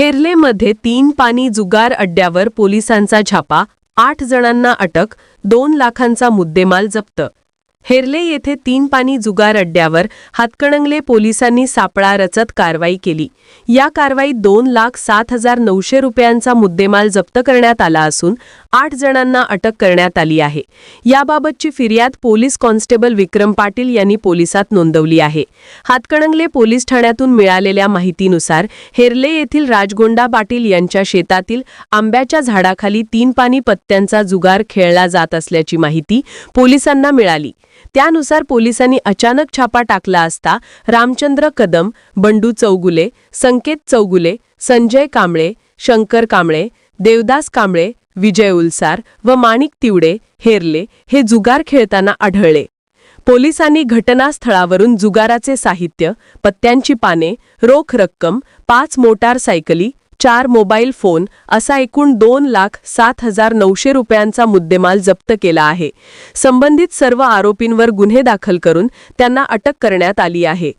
हेर्लेमध्ये तीन पाणी जुगार अड्ड्यावर पोलिसांचा छापा आठ जणांना अटक दोन लाखांचा मुद्देमाल जप्त हेर्ले येथे तीन पाणी जुगार अड्ड्यावर हातकणंगले पोलिसांनी सापळा रचत कारवाई केली. या कारवाईत दोन लाख सात हजार नऊशे रुपयांचा मुद्देमाल जप्त करण्यात आला असून आठ जणांना अटक करण्यात आली आहे. याबाबतची फिर्याद पोलीस कॉन्स्टेबल विक्रम पाटील यांनी पोलिसात नोंदवली आहे. हातकणंगले पोलीस ठाण्यातून मिळालेल्या माहितीनुसार हेर्ले येथील राजगोंडा पाटील यांच्या शेतातील आंब्याच्या झाडाखाली तीन पाणी पत्त्यांचा जुगार खेळला जात असल्याची माहिती पोलिसांना मिळाली. त्यानुसार पोलिसांनी अचानक छापा टाकला असता रामचंद्र कदम बंडू चौगुले संकेत चौगुले संजय कांबळे शंकर कांबळे देवदास कांबळे विजय उलसार व माणिक तिवडे हेरले हे जुगार खेळताना आढळले. पोलिसांनी घटनास्थळावरून जुगाराचे साहित्य पत्त्यांची पाने रोख रक्कम पाच मोटार सायकली चार मोबाईल फोन असा एकूण दोन लाख सात हजार नऊशे रुपयांचा मुद्देमाल जप्त केला आहे. संबंधित सर्व आरोपींवर गुन्हे दाखल करून त्यांना अटक करण्यात आली आहे.